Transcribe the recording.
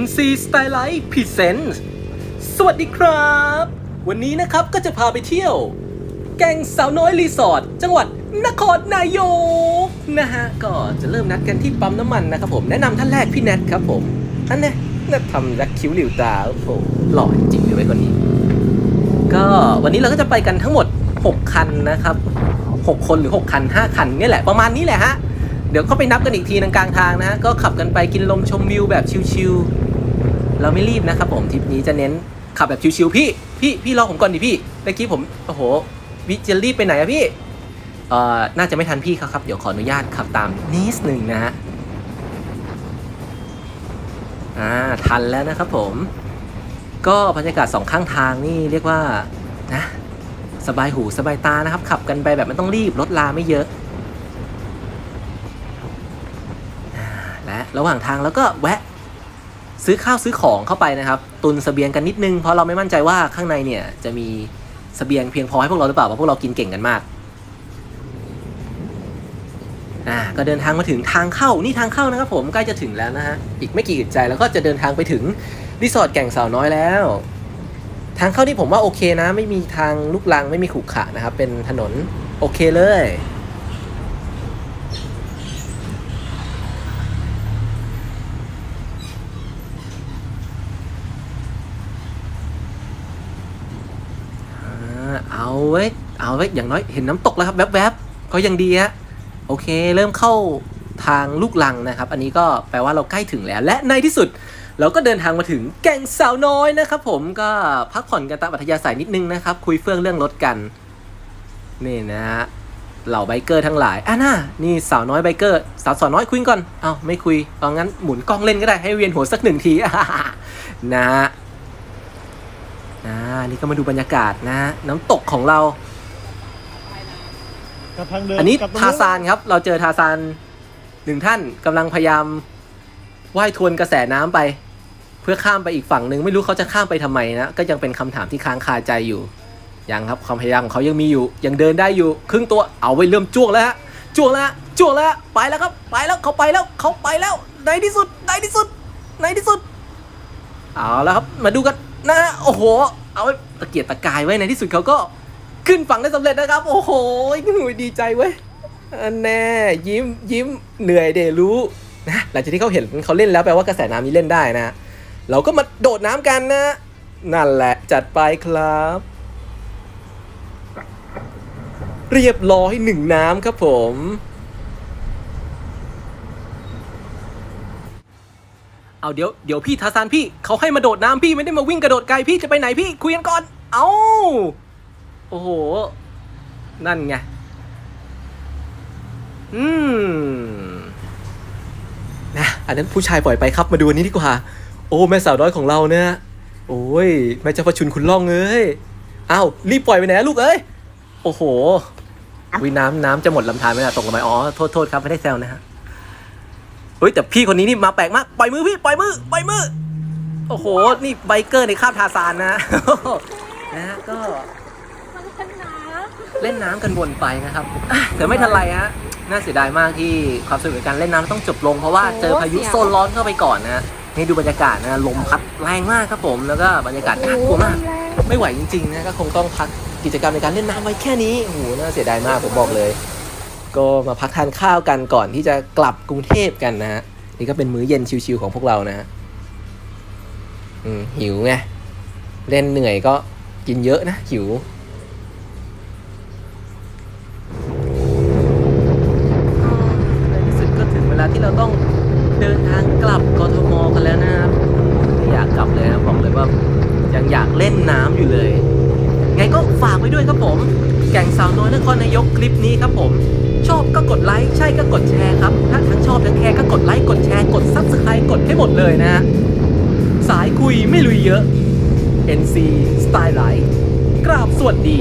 NC Stylight Presents สวัสดีครับ วันนี้นะครับก็จะพาไปเที่ยว แก่งสาวน้อยรีสอร์ทจังหวัดนครนายกนะฮะก็จะเริ่มนัดกันที่ปั๊มน้ำมันนะครับผมแนะนำท่านแรกพี่แนทครับผมอันเนี้ยน่าทำรักคิ้วหลิวตาโอ้โหหล่อจริงเลยเว้คนนี้ ก็วันนี้เราก็จะไปกันทั้งหมด 6 คันนะครับ 6 คนหรือ 6 คัน 5 คันนี่แหละประมาณนี้แหละฮะ เดี๋ยวก็ไปนับกันอีกทีทางกลางทางนะฮะก็ขับกันไปกินลมชมวิวแบบชิลๆเราไม่รีบนะครับผมทริปนี้จะเน้นขับแบบชิลๆพี่พี่พี่รอผมก่อนดิพี่เมื่อกี้ผมโอ้โหวิจะรีบไปไหนอะพี่เอ่อน่าจะไม่ทันพี่เขาครับ เดี๋ยวขออนุญาตขับตามนิดหนึ่งนะฮะอ่าทันแล้วนะครับผม ก็บรรยากาศสองข้างทางนี่เรียกว่านะสบายหูสบายตานะครับ ขับกันไปแบบไม่ต้องรีบรถลาไม่เยอะ ระหว่างทางแล้วก็แวะซื้อข้าวซื้อของเข้าไปนะครับ ตุนสเสบียงกันนิดนึงเพราะเราไม่มั่นใจว่าข้างในเนี่ยจะมีสเสบียงเพียงพอให้พวกเราหรือเปล่าเพราะพวกเรากินเก่งกันมากอ่าก็เดินทางมาถึงทางเข้านี่ทางเข้านะครับ ผมใกล้จะถึงแล้วนะฮะอีกไม่กี่อึดใจแล้วก็จะเดินทางไปถึงรีสอร์ทแก่งสาวน้อยแล้ว ทางเข้าที่ผมว่าโอเคนะ ไม่มีทางลูกลังไม่มีขรุขระนะครับเป็นถนนโอเคเลย อ่า เว้ยเอาไว้อย่างน้อยเห็นน้ำตกแล้วครับแวบๆก็ยังดีฮะโอเค เริ่มเข้าทางลูกลังนะครับ อันนี้ก็แปลว่าเราใกล้ถึงแล้ว และในที่สุดเราก็เดินทางมาถึงแก่งสาวน้อยนะครับ ผมก็พักผ่อนกันตามอัธยาศัยนิดนึงนะครับ คุยเฟื่องเรื่องรถกัน นี่นะฮะเหล่าไบเกอร์ทั้งหลายอะน่านี่สาวน้อยไบเกอร์ สาวสาวน้อยคุยก่อน เอ้าไม่คุยเอางั้นหมุนกล้องเล่นก็ได้ให้เวียนหัวสักหนึ่งทีนะฮะ นะนี่ก็มาดูบรรยากาศนะ น้ำตกของเรา กับทางเดินอันนี้กับตรงทาซานครับ เราเจอทาซานหนึ่งท่านกำลังพยายามว่ายทวนกระแสน้ำไป เพื่อข้ามไปอีกฝั่งหนึ่งไม่รู้เขาจะข้ามไปทำไมนะ ก็ยังเป็นคำถามที่ค้างคาใจอยู่ ยังครับความพยายามของเขายังมีอยู่ ยังเดินได้อยู่ ครึ่งตัวเอาไว้เริ่มจ้วงแล้วฮะจ้วงแล้วฮะจ้วงแล้วฮะไปแล้วครับ ไปแล้วเขาไปแล้วเขาไปแล้วในที่สุดในที่สุดในที่สุด เอาแล้วครับมาดูกัน นะโอ้โห เอาตะเกียกตะกายไว้ในที่สุดเขาก็ขึ้นฝั่งได้สำเร็จนะครับ โอ้โหหนูดีใจเว้ยอันแน่ยิ้มยิ้มเหนื่อยเดรู้นะหลังจากที่เขาเห็นเขาเล่นแล้วแปลว่ากระแสน้ำนี้เล่นได้นะ เราก็มาโดดน้ำกันนะ นั่นแหละจัดไปครับ เรียบร้อยหนึ่งน้ำครับผม เอาเดี๋ยวเดี๋ยวพี่ทาซานพี่เขาให้มาโดดน้ำพี่ไม่ได้มาวิ่งกระโดดไกลพี่จะไปไหนพี่คุยกันก่อน เอาโอ้โห นั่นไง อืมนะอันนั้นผู้ชายปล่อยไปครับมาดูอันนี้ดีกว่า โอ้แม่สาวน้อยของเราเนี่ยโอ้ยแม่เจ้าประชุนคุณล่องเอ้ยอ้าวรีบปล่อยไปไหนะลูกเอ้ยโอ้โหวิน้ำน้ำจะหมดลำธารไหมนะตกลงไปอ๋อโทษโทษครับไม่ได้แซวนะฮะ เฮ้ยแต่พี่คนนี้นี่มาแปลกมากปล่อยมือพี่ปล่อยมือปล่อยมือโอ้โหนี่ไบเกอร์ในคาบทาซานนะนะฮะก็มันเป็นน้เล่นน้ำกันวนไปนะครับอะแต่ไม่ทันไรฮะน่าเสียดายมากที่ความสนุกในการเล่นน้ำต้องจบลง เพราะว่าเจอพายุโซนร้อนเข้าไปก่อนนะฮะนี่ดูบรรยากาศนะลมพัดแรงมากครับผมแล้วก็บรรยากาศำน่ากลัวมากแรงไม่ไหวจริงๆนะก็คงต้องพักกิจกรรมในการเล่นน้ำไว้แค่นี้โอ้โหน่าเสียดายมากผมบอกเลย ก็มาพักทานข้าวกันก่อนที่จะกลับกรุงเทพกันนะฮะนี่ก็เป็นมื้อเย็นชิวๆของพวกเรานะฮะอืมหิวไงเล่นเหนื่อยก็กินเยอะนะหิวในที่สุดก็ถึงเวลาที่เราต้องเดินทางกลับกทมกันแล้วนะครับอยากกลับเลยนะบอกเลยว่ายังอยากเล่นน้ำอยู่เลย ไงก็ฝากไว้ด้วยครับผม แก่งสาวน้อยนครนายกคลิปนี้ครับผม อบก็กดไลค์ใช่ก็กดแชร์ครับถ้าทั้งชอบทั้งแคร์ก็กดไลค์กดแชร์กดซับสไครต์กดให้หมดเลยนะ สายคุยไม่ลุยเยอะ NC Style Life กราบสวัสดี